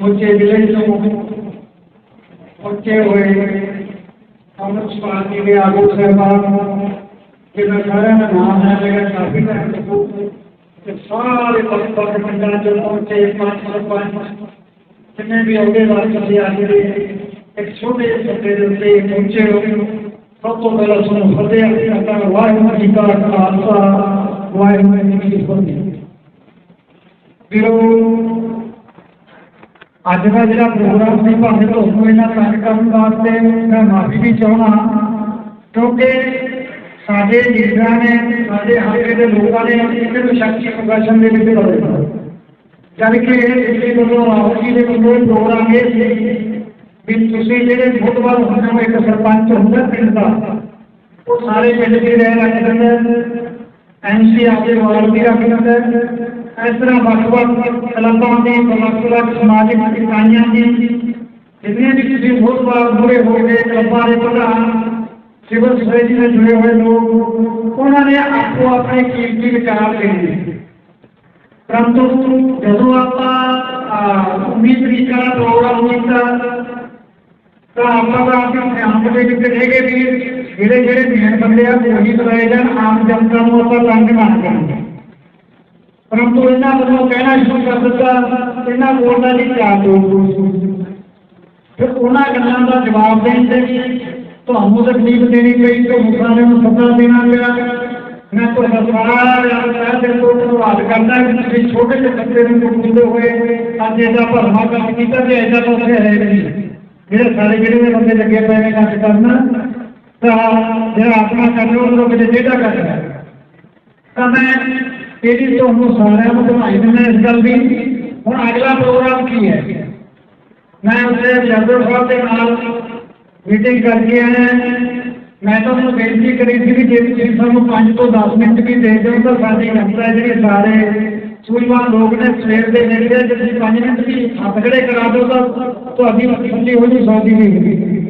ہوئے آگو سارے نام ہے کافی پہنچے پہنچے ایک بھی چھوٹے سب تو پہلے سر واحد واحد ਅੱਜ ਦਾ ਜਿਹੜਾ ਪ੍ਰੋਗਰਾਮ ਸੀ ਭਾਵੇਂ ਤੁਹਾਨੂੰ ਇਹਨਾਂ ਕੰਮ ਕਰਨ ਵਾਸਤੇ ਮੈਂ ਮਾਫੀ ਵੀ ਚਾਹੁੰਦਾ ਕਿਉਂਕਿ ਸਾਡੇ ਲੀਡਰਾਂ ਨੇ ਸਾਡੇ ਹਲਕੇ ਦੇ ਲੋਕਾਂ ਨੇ ਇਹਨਾਂ ਨੂੰ ਸ਼ਕਤੀ ਪ੍ਰਦਰਸ਼ਨ ਦੇ ਵਿੱਚ ਲਾਇਆ ਜਦ ਕਿ ਇਹ ਵੱਲੋਂ ਰਾਹੁਲ ਜੀ ਦੇ ਵੱਲੋਂ ਪ੍ਰੋਗਰਾਮ ਇਹ ਸੀ ਵੀ ਤੁਸੀਂ ਜਿਹੜੇ ਮੁੱਢਵਾਲ ਹੁਕਮ ਇੱਕ ਸਰਪੰਚ ਹੁੰਦਾ ਪਿੰਡ ਦਾ ਉਹ ਸਾਰੇ ਪਿੰਡ ਦੇ ਰਹਿ ਰੱਖ ਦਿੰਦੇ ਐਮਸੀ ਆਪਦੇ ਵਾਰਡ ਦੀ ਰੱਖ ਦਿੰਦੇ اس طرح وقت وقت کلبوں کی کی اکائیاں جتنے بھی کسی بہت بار برے ہو گئے کے پردھان سول سوسائٹی سے جڑے ہوئے لوگ انہوں نے آپ کو اپنے قیمتی کار پرنتو جدو آپ امید کا تریقام ہے میرے جیسے بین بندے آئی بنا آم جنتا تنگ بند کریں گے پرنتونا شروع کر دیا چھوٹے سے بچے ہوئے کیا نہیں جی سارے جہاں بندے لگے پے کچھ کرنا آتم کرنا چاہیں سن رہے ہیں ہے اس میںنٹ بھی دے تو سارے سوجوان لوگ نے سویر کے جی پانچ منٹ بھی ہاتھ کھڑے کرا دو تو ابھی ہو جی سو